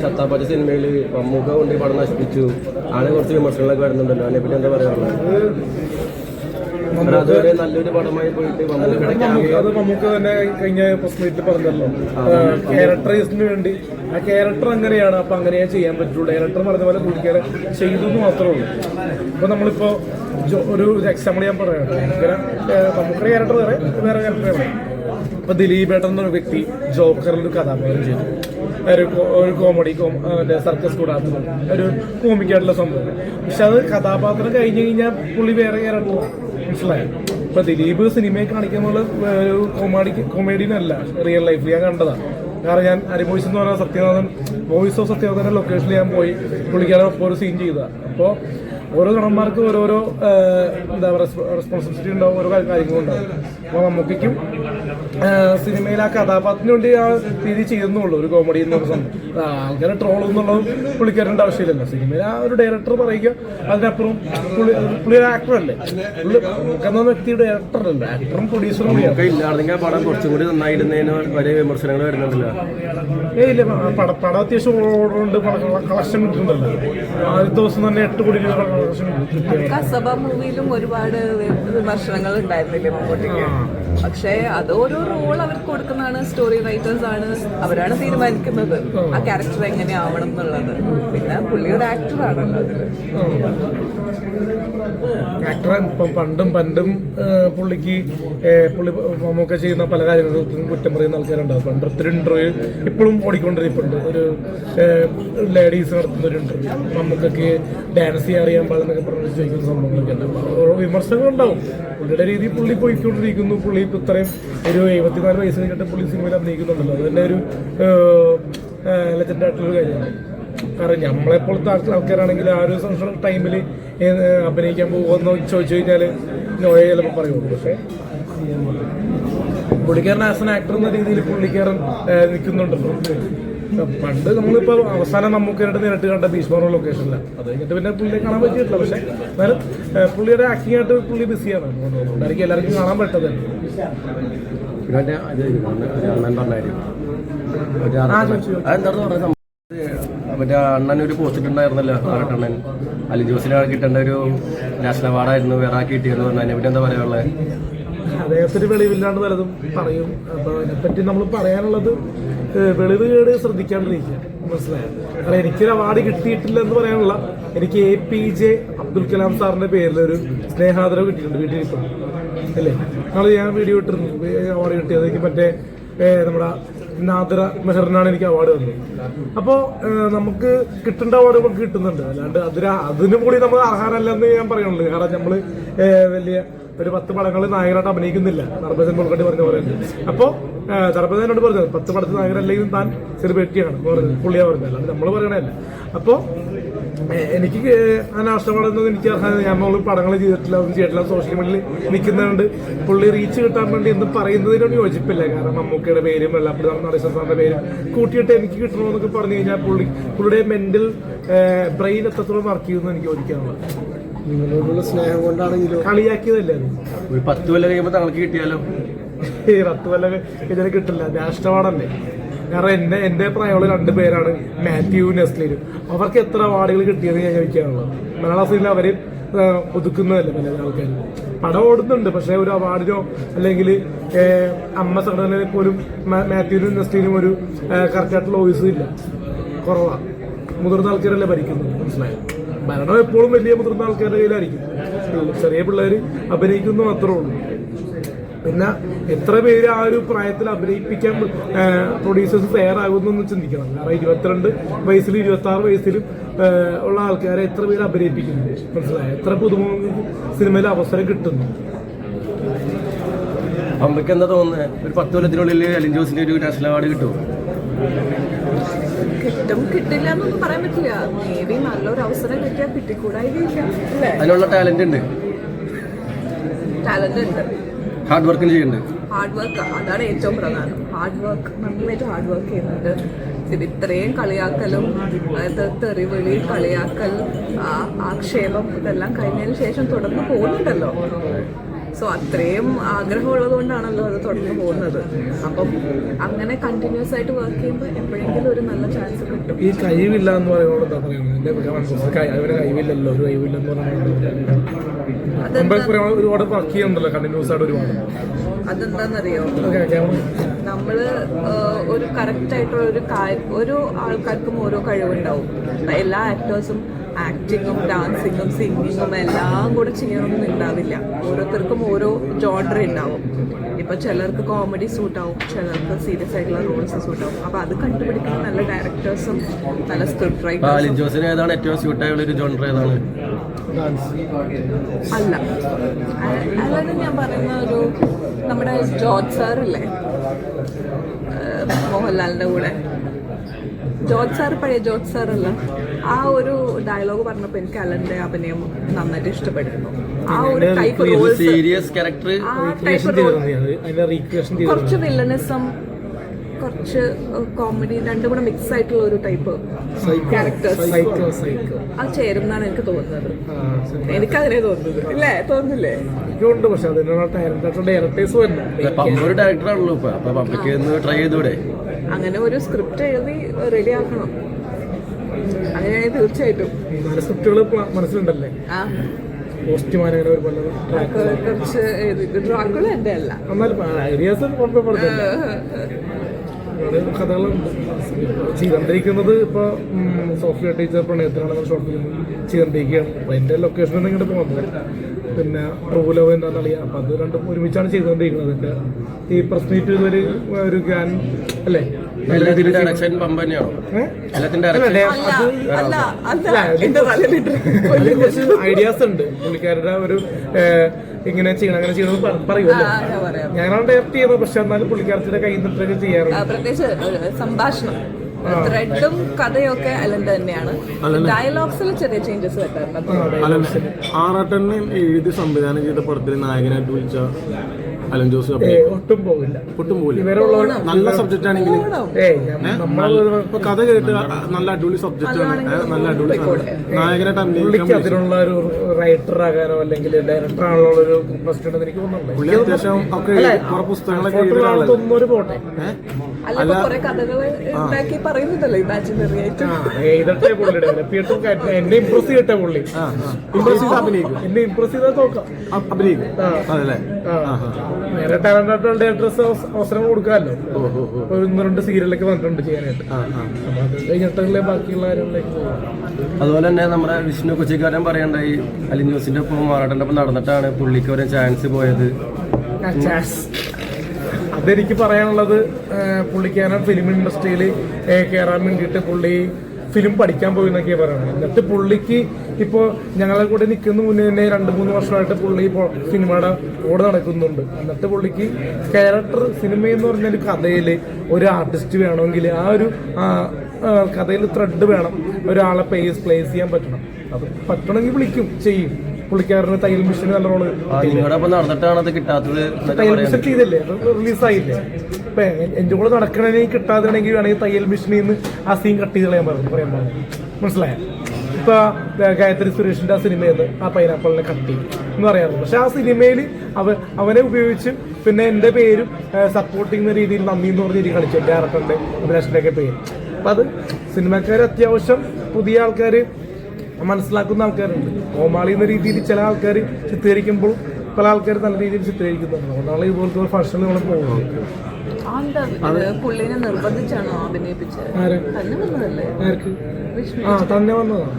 ചത്താപ്പച്ച സിനിമയിൽ മമ്മൂക്ക കൊണ്ട് പടം നശിപ്പിച്ചു. അങ്ങനെ കുറച്ച് വിമർശനങ്ങളൊക്കെ വരുന്നുണ്ടല്ലോ. അതിനെപ്പറ്റി എന്താ പറയാറുള്ളത് അതുവരെ നല്ലൊരു പടമായി പോയിട്ട് അത് മമ്മൂക്ക തന്നെ കഴിഞ്ഞ പ്രസ് മീറ്റിൽ പറഞ്ഞല്ലോ. ക്യാരക്ടറൈസിന് വേണ്ടി. ആ ക്യാരക്ടർ അങ്ങനെയാണ്. അപ്പൊ അങ്ങനെയേ ചെയ്യാൻ പറ്റുള്ളൂ. ഡയറക്ടർ പറഞ്ഞ പോലെ പുള്ളിക്കാരെ ചെയ്തു എന്ന് മാത്രമേ ഉള്ളൂ. ഇപ്പൊ നമ്മളിപ്പോ ഒരു എക്സാമ്പിൾ ഞാൻ പറയാം. മമ്മൂക്കയുടെ ക്യാരക്ടർ വേറെ വേറെ ക്യാരക്ടർ വേറെ ഇപ്പൊ ദിലീപ് ഏട്ടൻ എന്നൊരു വ്യക്തി ജോക്കറിൽ ഒരു കഥാപാത്രം ചെയ്തു. ഒരു ഒരു കോമഡി സർക്കസ് കൂടാത്ത ഒരു കോമിക്കായിട്ടുള്ള സംഭവം. പക്ഷെ അത് കഥാപാത്രം കഴിഞ്ഞു കഴിഞ്ഞാൽ പുള്ളി വേറെ ക്യാരക്ടർ മനസ്സിലായി? ഇപ്പൊ ദിലീപ് സിനിമയെ കാണിക്കുന്ന ഒരു കോമഡി കൊമേഡിയനല്ല റിയൽ ലൈഫിൽ ഞാൻ കണ്ടതാണ് കാരണം ഞാൻ അരിവോയ്സ് എന്ന് പറയുന്ന സത്യനാഥൻ വോയിസ് ഓഫ് സത്യനാഥന്റെ ലൊക്കേഷനിൽ ഞാൻ പോയി പുള്ളിക്കാരെ ഒപ്പം ഒരു സീൻ ചെയ്തതാണ് അപ്പോൾ ഓരോ നടന്മാർക്കും ഓരോരോ എന്താ പറയുക റെസ്പോൺസിബിലിറ്റി ഉണ്ടാവും ഓരോ കാര്യങ്ങളും നമുക്കും സിനിമയിൽ ആ കഥാപാത്രത്തിന് വേണ്ടി ആ രീതി ചെയ്യുന്നുള്ളൂ ഒരു കോമഡി എന്ന് പറഞ്ഞ ആൾക്കാരെ ട്രോൾ എന്നുള്ളതും പുള്ളിക്കാരന്റെ ആവശ്യമില്ലല്ലോ. സിനിമയിൽ ആ ഒരു ഡയറക്ടർ പറയുക അതിനപ്പുറം പുള്ളി പുള്ളി ഒരു ആക്ടറല്ലേ പുള്ളി നമുക്കെന്ന വ്യക്തി ഡയറക്ടറല്ല ആക്ടറും പ്രൊഡ്യൂസറും ഇല്ലായിരുന്നെങ്കിൽ ആ പടം കുറച്ചും കൂടി നന്നായിരുന്നതിന് വരെ വിമർശനങ്ങൾ വരുന്നുണ്ടല്ലോ. ഏയ് ഇല്ല പട പടം അത്യാവശ്യം ഓർഡറുണ്ട് കളക്ഷൻ കിട്ടുന്നുണ്ടല്ലോ. ആദ്യ ദിവസം തന്നെ എട്ട് കോടി രൂപ കളക്ഷൻ കിട്ടും. കസബ മൂവിയിലും ഒരുപാട് വിമർശനങ്ങൾ ഉണ്ടായിരുന്നില്ലേ മമ്മൂട്ടിക്ക് പക്ഷേ അത് ഓരോ റോൾ അവർക്ക് കൊടുക്കുന്നതാണ് സ്റ്റോറി റൈറ്റേഴ്സ് ആണ് അവരാണ് തീരുമാനിക്കുന്നത്. ആ ക്യാരക്ടർ എങ്ങനെയാവണം എന്നുള്ളത്. പിന്നെ പുള്ളിയുടെ ആക്ടറാണല്ലോ അതിൽ ആക്ടർ പണ്ടും പണ്ടും പുള്ളിക്ക് പുള്ളി മമ്മൂക്ക ചെയ്യുന്ന പല കാര്യങ്ങളും കുറ്റം പറയുന്ന ആൾക്കാരുണ്ടാവും പണ്ട് ഒത്തിരി ഇന്റർവ്യൂ ഇപ്പോഴും ഓടിക്കൊണ്ടിരിപ്പുണ്ട്. ഒരു ലേഡീസ് നടത്തുന്ന ഒരു ഇന്റർവ്യൂ മമ്മൂക്കക്ക് ഡാൻസ് ചെയ്യാൻ അറിയാൻ പാടുന്നൊക്കെ പറഞ്ഞ് ചോദിക്കുന്ന സംഭവങ്ങളൊക്കെ ഉണ്ട്. വിമർശനങ്ങളുണ്ടാവും. പുള്ളിയുടെ രീതി പുള്ളി പോയിക്കൊണ്ടിരിക്കുന്നു. പുള്ളി ഇപ്പൊ ഇത്രയും ഒരു എഴുപത്തിനാല് വയസ്സ് കഴിഞ്ഞിട്ട് പുള്ളി സിനിമയിൽ അഭിനയിക്കുന്നുണ്ടല്ലോ. അത് ഒരു ലെജൻഡ് ആയിട്ടുള്ള കാര്യമാണ്. കാരണം നമ്മളെപ്പോഴത്തെ ആൾക്കാ- ആൾക്കാരാണെങ്കിൽ ആ ഒരു ടൈമിൽ അഭിനയിക്കാൻ പോകുമെന്ന് ചോദിച്ചു കഴിഞ്ഞാൽ നോയെ ചിലപ്പോൾ പറയുള്ളൂ. പക്ഷേ പുള്ളിക്കാരൻ ആസ് ആൻ ആക്ടർ എന്ന രീതിയിൽ പുള്ളിക്കാരൻ നിൽക്കുന്നുണ്ടല്ലോ. പണ്ട് നമ്മളിപ്പോ അവസാനം നമുക്ക് നേരിട്ട് കണ്ട ഭീഷ്മറോ ലൊക്കേഷനിലാണ് അത് കഴിഞ്ഞിട്ട് പിന്നെ പുള്ളിയെ കാണാൻ പറ്റിയിട്ടില്ല. പക്ഷേ എന്നാലും പുള്ളിയുടെ ആക്ടിംഗ് ആയിട്ട് പുള്ളി ബിസിയാണ് അതുകൊണ്ടായിരിക്കും എല്ലാവർക്കും കാണാൻ പറ്റത് മറ്റേ അണ്ണൻ. ഒരു പോസ്റ്റ് ഉണ്ടായിരുന്നല്ലോ ആറട്ടണ്ണൻ അലി ജോസിനെ കിട്ടേണ്ട ഒരു നാഷണൽ അവാർഡായിരുന്നു വേറെ ആക്കി കിട്ടിയെന്ന് പറഞ്ഞു അതിനെപ്പറ്റി എന്താ പറയാനുള്ളത്? അദ്ദേഹത്തിന് വെളിവില്ലാണ്ട് പലതും പറയും. അപ്പൊ അതിനെപ്പറ്റി നമ്മൾ പറയാനുള്ളത് ഏഹ്, വെളിവ് കേട് ശ്രദ്ധിക്കാണ്ടിരിക്കുക. മനസ്സിലായോ? അല്ല എനിക്കൊരു അവാർഡ് കിട്ടിയിട്ടില്ല എന്ന് പറയാനുള്ള എനിക്ക് A P J Abdul Kalam സാറിന്റെ പേരിൽ ഒരു സ്നേഹാദരവ് കിട്ടിയിട്ടുണ്ട് വീട്ടിൽ ഇപ്പം. അല്ലേ? നാളെ ഞാൻ വീഡിയോ ഇട്ടിരുന്നു. അവാർഡ് കിട്ടിയത് എനിക്ക് മറ്റേ നമ്മുടെ നാദറ മെഹറിനാണ് എനിക്ക് അവാർഡ് തന്നത്. അപ്പോൾ നമുക്ക് കിട്ടേണ്ട അവാർഡ് നമുക്ക് കിട്ടുന്നുണ്ട്. അല്ലാണ്ട് അതിന് അതിനും കൂടി നമ്മൾ അർഹരല്ലെന്ന് ഞാൻ പറയുന്നുള്ളൂ കാരണം നമ്മൾ വലിയ ഒരു പത്ത് പടങ്ങൾ നായകനായിട്ട് അഭിനയിക്കുന്നില്ല. ധർമ്മജൻ മുൾക്കട്ടി പറഞ്ഞ പോലെ അപ്പോൾ ധർമ്മജനോട് പറഞ്ഞത് പത്ത് പടത്തിൽ നായകനല്ലെങ്കിൽ താൻ സെലിബ്രിറ്റിയാണ് പുള്ളിയാ പറഞ്ഞത്. അല്ലാണ്ട് നമ്മൾ പറയണല്ല അപ്പോൾ എനിക്ക് ആ നാഷ്ടപാടെന്നത് എനിക്ക് ഞാൻ നമ്മൾ പടങ്ങൾ ചെയ്തിട്ടില്ല ഒന്നും ചെയ്തിട്ടില്ല. സോഷ്യൽ മീഡിയയിൽ നിൽക്കുന്നതുകൊണ്ട് പുള്ളി റീച്ച് കിട്ടാൻ വേണ്ടി എന്ന് പറയുന്നതിനോട് യോജിപ്പില്ല. കാരണം മമ്മൂക്കയുടെ പേരും വെള്ളാപ്പള്ളി നടേശൻ സാറിന്റെ പേരും കൂട്ടിയിട്ട് എനിക്ക് കിട്ടണമെന്നൊക്കെ പറഞ്ഞു കഴിഞ്ഞാൽ പുള്ളി പുള്ളിയുടെ മെന്റൽ ബ്രെയിൻ എത്രത്തോളം വർക്ക് ചെയ്യുമെന്ന് എനിക്ക് ചോദിക്കാനുള്ളത് നിങ്ങളോടുള്ള സ്നേഹം കൊണ്ടാണെങ്കിലും കളിയാക്കിയതല്ലേ ഒരു പത്ത് കൊല്ലം കഴിയുമ്പോൾ തങ്ങൾക്ക് കിട്ടിയാലോ? ഈ പത്ത് വല്ല ഇതിന് കിട്ടില്ല. രാഷ്ട്രവാടല്ലേ കാരണം എന്നെ എന്റെ പ്രായമുള്ള രണ്ട് പേരാണ് മാത്യു നെസ്ലിനും. അവർക്ക് എത്ര അവാർഡുകൾ കിട്ടിയെന്ന് ഞാൻ ചോദിക്കാനുള്ളത് മലയാള സിനിമ അവർ ഒതുക്കുന്നതല്ലേ പല ആൾക്കാർ പടം ഓടുന്നുണ്ട് പക്ഷെ ഒരു അവാർഡിനോ അല്ലെങ്കിൽ അമ്മ സംഘടനയിൽ പോലും മാത്യുവിനും നെസ്ലിനും ഒരു കറക്റ്റായിട്ടുള്ള വോയിസും ഇല്ല. കുറവാണ് മുതിർന്ന ആൾക്കാരല്ലേ ഭരിക്കുന്നത്? മനസ്സിലായോ? ഭരണം എപ്പോഴും വലിയ മുതിർന്ന ആൾക്കാരുടെ കയ്യിലായിരിക്കും. ചെറിയ പിള്ളേർ അഭിനയിക്കുന്നു മാത്രമേ ഉള്ളൂ. പിന്നെ എത്ര പേര് ആ ഒരു പ്രായത്തിൽ അഭിനയിപ്പിക്കാൻ പ്രൊഡ്യൂസേഴ്സ് തയ്യാറാകുന്നു ചിന്തിക്കണം. കാരണം ഇരുപത്തിരണ്ട് വയസ്സിലും ഇരുപത്തി ആറ് വയസ്സിലും ഉള്ള ആൾക്കാരെ എത്ര പേര് അഭിനയിപ്പിക്കുന്നുണ്ട്? മനസ്സിലായ? എത്ര പുതുമുഖങ്ങൾക്ക് സിനിമയിൽ അവസരം കിട്ടുന്നു? അമ്മയ്ക്ക് എന്താ തോന്നുന്നത്? ഒരു പത്ത് കൊല്ലത്തിനുള്ളിൽ അലിൻ ജോസിന്റെ ഒരു നാഷണൽ അവാർഡ് കിട്ടുമോ? കിട്ടും. കിട്ടില്ല എന്നൊന്നും പറയാൻ പറ്റില്ല. മേ ബി നല്ലൊരു അവസരം കിട്ടിയാൽ കിട്ടിക്കൂടായില്ല അതിനുള്ള ടാലന്റ് ഉണ്ട്. ടാലന്റ് ഉണ്ട്. ഹാർഡ് വർക്കും ചെയ്യുന്നുണ്ട്. ഹാർഡ് വർക്ക് അതാണ് ഏറ്റവും പ്രധാനം. ഹാർഡ് വർക്ക് നന്നായിട്ട് ഹാർഡ് വർക്ക് ചെയ്യുന്നുണ്ട്. ഇത് ഇത്രയും കളിയാക്കലും അതായത് തെറിവിളി കളിയാക്കൽ ആക്ഷേപം ഇതെല്ലാം കഴിഞ്ഞതിന് ശേഷം തുടർന്ന് പോകുന്നുണ്ടല്ലോ. സോ അത്രയും ആഗ്രഹമുള്ളത് കൊണ്ടാണല്ലോ അത് തുടർന്ന് പോകുന്നത്. അപ്പം അങ്ങനെ കണ്ടിന്യൂസ് ആയിട്ട് വർക്ക് ചെയ്യുമ്പോൾ എപ്പോഴെങ്കിലും ഒരു നല്ല ചാൻസ് കിട്ടും. ഈ കഴിവില്ല എന്ന് പറയുന്നത് എന്താ പറയുന്നത് അവരെ കഴിവില്ലല്ലോ ഒരു കഴിവില്ലെന്ന് പറയുന്നത്. ഒരുപാട് വർക്ക് ചെയ്യുന്നുണ്ടല്ലോ കണ്ടിന്യൂസ് ആയിട്ട് ഒരുപാട്. അതെന്താണെന്നറിയോ നമ്മൾ ഒരു കറക്റ്റ് ആയിട്ടുള്ള ഒരു ഒരു ആൾക്കാർക്കും ഓരോ കഴിവുണ്ടാവും. എല്ലാ ആക്ടേഴ്സും ആക്ടിങ്ങും ഡാൻസിങ്ങും സിംഗിങ്ങും എല്ലാം കൂടെ ചെയ്യണമെന്ന് ഉണ്ടാവില്ല. ഓരോരുത്തർക്കും ഓരോ ജോഡർ ഉണ്ടാവും. ഇപ്പൊ ചിലർക്ക് കോമഡി സൂട്ടാവും ചിലർക്ക് സീരിയസ് ആയിട്ടുള്ള റോൾസ് സൂട്ടാവും അപ്പൊ അത് കണ്ടുപിടിക്കുന്ന നല്ല ഡയറക്ടേഴ്സും നല്ല സ്ക്രിപ്റ്റ് റൈറ്റേഴ്സും ഏറ്റവും സ്യൂട്ടായുള്ള ഒരു ജോണർ ഏതാണ്? അല്ല. അതായത് ഞാൻ പറയുന്ന ഒരു നമ്മുടെ ജോർജ് സാറില്ലേ? മോഹൻലാലിന്റെ കൂടെ. ജോർജ് സാർ പഴയ ജോർജ് സാർ അല്ല ആ ഒരു ഡയലോഗ് പറഞ്ഞപ്പോൾ എനിക്ക് അലന്റെ അഭിനയം നന്നായിട്ട് ഇഷ്ടപ്പെട്ടിരുന്നു. ആ ഒരു ടൈപ്പ് റോൾസ് സീരിയസ് ക്യാരക്ടർ കുറച്ച് വില്ലനിസം കുറച്ച് കോമഡി രണ്ടും കൂടെ മിക്സ് ആയിട്ടുള്ള ഒരു ടൈപ്പ് ക്യാരക്ടേഴ്സ് സൈക്കോ സൈക്കോ അത് ചേരും എന്നാണ് എനിക്ക് തോന്നുന്നത്. എനിക്ക് അതിനെ എനിക്കതിനെ തോന്നുന്നത്. ഇല്ലേ? തോന്നുന്നില്ലേ? എനിക്കുണ്ട് പക്ഷെ അതിനുള്ള ഡയറക്ടേഴ്സ് വരുന്നു ഒരു ഡയറക്ടറാണല്ലോ ഇപ്പൊ. അപ്പൊ പമ്പയ്ക്ക് ഒന്ന് ട്രൈ ചെയ്തൂടെ? അങ്ങനെ ഒരു സ്ക്രിപ്റ്റ് എഴുതി റെഡി ആക്കണം. അങ്ങനെയാണെങ്കിൽ തീർച്ചയായിട്ടും. സ്ക്രിപ്റ്റുകൾ മനസ്സിലുണ്ടല്ലേ? ആ. കുറച്ച് ഡ്രാക്കുള എന്റെ അല്ല. ഒരുപാട് കഥകളുണ്ട്. ചെയ്തോണ്ടിരിക്കുന്നത് ഇപ്പൊ ഉം, സോഫിയ ടീച്ചർ പ്രണയത്തിലാണ് ഷോർട്ട് ഫിലിം ചെയ്തോണ്ടിരിക്കുകയാണ് അപ്പൊ എന്റെ ലൊക്കേഷൻ ഇങ്ങോട്ട് പോകുന്നത്. പിന്നെ പ്രഭുലവ് എന്താണെന്ന് അറിയാം അപ്പൊ അത് രണ്ടും ഒരുമിച്ചാണ് ചെയ്തുകൊണ്ടിരിക്കുന്നത്. അതിന്റെ ഈ പ്രസ് മീറ്റ് ഒരു ഒരു ഗ്യാൻ അല്ലേ? ഐഡിയാസ് ഉണ്ട്. പുള്ളിക്കാരുടെ ഒരു ഇങ്ങനെ ചെയ്യണം അങ്ങനെ ചെയ്യണം എന്ന് പറയുമല്ലോ. ഡയറക്ട് ഞാനാണ് ഡയറക്റ്റ് ചെയ്യുന്നത് പക്ഷെ എന്നാലും പുള്ളിക്കാരത്തിന്റെ കയ്യിൽ നിന്നിട്ടൊക്കെ ചെയ്യാറുണ്ട്. പ്രത്യേകിച്ച് സംഭാഷണം. ത്രെഡും കഥയൊക്കെ അലൻ തന്നെയാണ്. ഡയലോഗ്സിൽ ചെറിയ ചേഞ്ചസ് അലൻ ആറാട്ടനെ എഴുതി സംവിധാനം ചെയ്ത പടത്തിൽ നായകനായിട്ട് വിളിച്ച അലൻ ജോസ് ഒട്ടും പോകില്ല. ഒട്ടും പോകില്ല. ഇവരുള്ള നല്ല സബ്ജക്റ്റ് ആണെങ്കിൽ കഥ കേട്ട് നല്ല അടിപൊളി സബ്ജക്റ്റ് ആണ്. നല്ല അടിപൊളി സാധനം. നായകനായിട്ട് അതിനുള്ള ഒരു റൈറ്റർ ആകാനോ അല്ലെങ്കിൽ ഡയറക്ടർ ആണല്ലോ ഒരു ഇൻട്രസ്റ്റ് ഉണ്ടെന്ന് എനിക്ക് തോന്നുന്നുണ്ട്. അത്യാവശ്യം ഒക്കെ കുറെ പുസ്തകങ്ങളൊക്കെ എഴുതിയ ഒരു പോട്ടെ. അല്ല എഴുതട്ടെ പുള്ളി ഡെവലപ്പ് ചെയ്തിട്ടും കാര്യം- എന്നെ ഇമ്പ്രസ് ചെയ്യട്ടെ പുള്ളി? ഇംപ്രസ് ചെയ്ത് അഭിനയിക്കും എന്നെ ഇമ്പ്രസ് ചെയ്താൽ നോക്കാം അഭിനയിക്കും. അതല്ലേ? നേരെ ടാലന്റ് ആയിട്ടുള്ള ഡയറക്ടേഴ്സ് അവസരം കൊടുക്കാമല്ലോ. ഒരു ഒന്ന് രണ്ട് സീരിയലൊക്കെ വന്നിട്ടുണ്ട് ചെയ്യാനായിട്ട്. ആ ആ. അപ്പൊ അത് കഴിഞ്ഞിട്ടല്ലേ ബാക്കിയുള്ള കാര്യങ്ങളിലേക്ക് പോകാം അതുപോലെ തന്നെ നമ്മുടെ വിഷ്ണു കൊച്ചിക്കാരൻ പറയണ്ടായി അലി ന്യൂസിന്റെ ഒപ്പം മാറാട്ടന്റെ ഒപ്പം നടന്നിട്ടാണ് പുള്ളിക്ക് ഒരു ചാൻസ് പോയത്. അതെനിക്ക് പറയാനുള്ളത് പുള്ളിക്കാരൻ ഫിലിം ഇൻഡസ്ട്രിയിൽ കയറാൻ വേണ്ടിയിട്ട് പുള്ളി ഫിലിം പഠിക്കാൻ പോയി എന്നൊക്കെയാണ് പറയുന്നത്. എന്നിട്ട് പുള്ളിക്ക് ഇപ്പോൾ ഞങ്ങളെ കൂടെ നിൽക്കുന്ന മുന്നേ തന്നെ രണ്ട് മൂന്ന് വർഷമായിട്ട് പുള്ളി സിനിമയുടെ ഓട് നടക്കുന്നുണ്ട്. എന്നിട്ട് പുള്ളിക്ക് ക്യാരക്ടർ സിനിമ എന്ന് പറഞ്ഞ ഒരു കഥയിൽ ഒരു ആർട്ടിസ്റ്റ് വേണമെങ്കിൽ ആ ഒരു കഥയിൽ ത്രെഡ് വേണം. ഒരാളെ പ്ലേസ് പ്ലേസ് ചെയ്യാൻ പറ്റണം. അത് പറ്റണമെങ്കിൽ വിളിക്കും ചെയ്യും. പുള്ളിക്കാരന് തയ്യൽ മിഷൻ നല്ല റോൾ നടന്നിട്ടാണ് അത് കിട്ടാത്തത് തയ്യൽ മിഷൻ ചെയ്തില്ലേ? റിലീസായില്ലേ ഇപ്പൊ എന്റെ കൂടെ നടക്കണമെങ്കിൽ കിട്ടാതെയാണെങ്കിൽ വേണമെങ്കിൽ തയ്യൽ മിഷനിൽ നിന്ന് ആ സീൻ കട്ട് ചെയ്ത് കളയാൻ പറഞ്ഞു. പറയാൻ പറഞ്ഞു. മനസ്സിലായ? ഇപ്പൊ ഗായത്രി സുരേഷിന്റെ ആ സിനിമയിൽ ആ പൈനാപ്പിളിനെ കട്ടി എന്ന് പറയാറുണ്ട്. പക്ഷെ ആ സിനിമയിൽ അവ അവനെ ഉപയോഗിച്ച് പിന്നെ എന്റെ പേരും സപ്പോർട്ട് ചെയ്യുന്ന രീതിയിൽ നന്ദി എന്ന് പറഞ്ഞ രീതി കളിച്ചു ഡയറക്ടറിന്റെ അഭിലാഷിന്റെ ഒക്കെ പേര്. അപ്പൊ അത് സിനിമക്കാർ അത്യാവശ്യം പുതിയ ആൾക്കാർ മനസ്സിലാക്കുന്ന ആൾക്കാരുണ്ട്. കോമാളി എന്ന രീതിയിൽ ചില ആൾക്കാർ ചിത്രീകരിക്കുമ്പോൾ പല ആൾക്കാർ നല്ല രീതിയിൽ ചിത്രീകരിക്കുന്നുണ്ട്. അതുകൊണ്ടാണ് ഇതുപോലത്തെ ഫംഗ്ഷനിൽ നമ്മൾ പോകുന്നത്. പുള്ളിനെ നിർബന്ധിച്ചാണോ അഭിനയിപ്പിച്ചത്? ആര്? തന്നെ വന്നതല്ലേ? ആർക്ക്? ആ തന്നെ വന്നതാണ്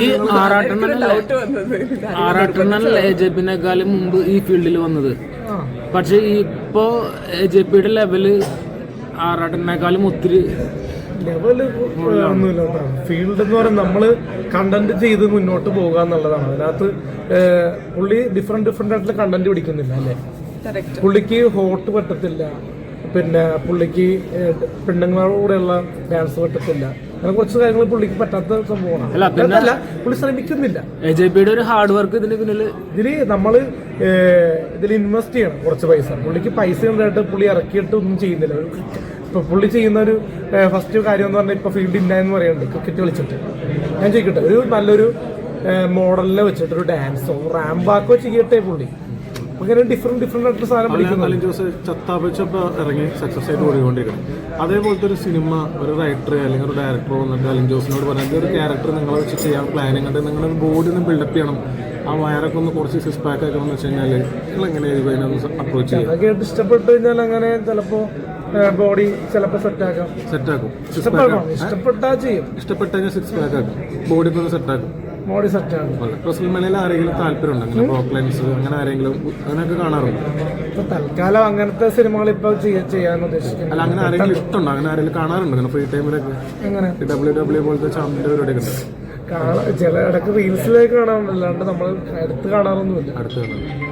ഈ ആറാട്ടെണ്ണനല്ലേ വന്നത്. ആറാട്ടെണ്ണനല്ലേ എ ജെ പിന്നെക്കാളും മുമ്പ് ഈ ഫീൽഡിൽ വന്നത്? പക്ഷെ ഇപ്പോ എ ജെ പിയുടെ ലെവൽ ആറാട്ടെണ്ണേക്കാളും ഒത്തിരി ലെവൽ ഒന്നുമില്ല ഫീൽഡ് എന്ന് പറയുന്നത് നമ്മൾ കണ്ടന്റ് ചെയ്ത് മുന്നോട്ട് പോകുക എന്നുള്ളതാണ്. അതിനകത്ത് പുള്ളി ഡിഫറെന്റ് ഡിഫറെന്റ് ആയിട്ടുള്ള കണ്ടന്റ് പിടിക്കുന്നില്ല അല്ലേ? പുള്ളിക്ക് ഹോട്ട് പറ്റത്തില്ല. പിന്നെ പുള്ളിക്ക് പെണ്ണുങ്ങളോടെയുള്ള ഡാൻസ് പറ്റത്തില്ല അങ്ങനെ കുറച്ച് കാര്യങ്ങൾ പുള്ളിക്ക് പറ്റാത്ത സംഭവമാണ്. അല്ല, പുള്ളി ശ്രമിക്കുന്നില്ല. എ ജെ പിയുടെ ഒരു ഹാർഡ് വർക്ക് ഇതിന് പിന്നിൽ ഇതിൽ നമ്മൾ ഇതിൽ ഇൻവെസ്റ്റ് ചെയ്യണം കുറച്ച് പൈസ. പുള്ളിക്ക് പൈസ ഉണ്ടായിട്ട് പുള്ളി ഇറക്കിയിട്ട് ഒന്നും ചെയ്യുന്നില്ല. ഇപ്പൊ പുള്ളി ചെയ്യുന്ന ഒരു ഫസ്റ്റ് കാര്യം എന്ന് പറഞ്ഞാൽ ഇപ്പൊ ഫീൽഡ് ഇല്ല എന്ന് പറയുന്നുണ്ട്. ക്രിക്കറ്റ് കളിച്ചിട്ട്. ഞാൻ ചോദിക്കട്ടെ ഒരു നല്ലൊരു മോഡലിനെ വെച്ചിട്ട് ഒരു ഡാൻസോ റാംബാക്കോ ചെയ്യട്ടെ പുള്ളി? അങ്ങനെ ഡിഫറെന്റ് ഡിഫറെന്റ് ആയിട്ടുള്ള സാധനം പഠിക്കുന്നു. അലിൻ ജോസ് ചത്താപ്പിച്ചപ്പോൾ ഇറങ്ങി സക്സസ് ആയിട്ട് ഓടിക്കൊണ്ടിരിക്കണം അതേപോലത്തെ ഒരു സിനിമ ഒരു റൈറ്റർ അല്ലെങ്കിൽ ഒരു ഡയറക്ടർ വന്നിട്ട് അലിൻ ജോസിനോട് പറഞ്ഞാൽ ഒരു ക്യാരക്ടർ നിങ്ങളെ വെച്ച് ചെയ്യാൻ പ്ലാനിങ് ഉണ്ട്. നിങ്ങളുടെ ബോഡി ഒന്ന് ബിൽഡപ്പ് ചെയ്യണം. ആ വയറൊക്കെ ഒന്ന് കുറച്ച് സിക്സ് പാക്ക് ആക്കണം എന്ന് വെച്ച് കഴിഞ്ഞാൽ നിങ്ങൾ എങ്ങനെ അപ്രോച്ച് ചെയ്യുക? അതൊക്കെ ഇഷ്ടപ്പെട്ടു കഴിഞ്ഞാൽ അങ്ങനെ ചിലപ്പോൾ ബോഡി ചിലപ്പോൾ സെറ്റ് ആക്കാം. സെറ്റ് ആക്കും. സിക്സ് ഇഷ്ടപ്പെടണം പാക്ക് ഇഷ്ടപ്പെട്ടാ ചെയ്യും. ഇഷ്ടപ്പെട്ടാൽ സിക്സ് പാക്ക് ആക്കും. ബോഡി ഒന്ന് സെറ്റ് ആക്കും. ബോഡി സെറ്റ് റസൽമേനയിൽ ആരെങ്കിലും താല്പര്യമുണ്ട്? അങ്ങനെ ബ്രോക്ലൈൻസ് അങ്ങനെ ആരെങ്കിലും അങ്ങനെയൊക്കെ കാണാറുണ്ട്? ഇപ്പൊ തൽക്കാലം അങ്ങനത്തെ സിനിമകൾ ഇപ്പൊ ചെയ്യാൻ ഉദ്ദേശിക്കുന്നത് അല്ല അങ്ങനെ ആരെങ്കിലും ഇഷ്ടമുണ്ടോ? അങ്ങനെ ആരെങ്കിലും കാണാറുണ്ട്? അങ്ങനെ ഫ്രീ ടൈമിലൊക്കെ എങ്ങനെ? ഡബ്ല്യൂ ഡബ്ല്യൂ പോലത്തെ ചാമ്പിന്റെ പരിപാടിയൊക്കെ ഉണ്ട്? കാണാൻ ചില ഇടയ്ക്ക് റീൽസിലേക്ക് കാണാൻ അല്ലാണ്ട് നമ്മൾ അടുത്ത് കാണാറൊന്നുമില്ല. അടുത്ത് കാണാൻ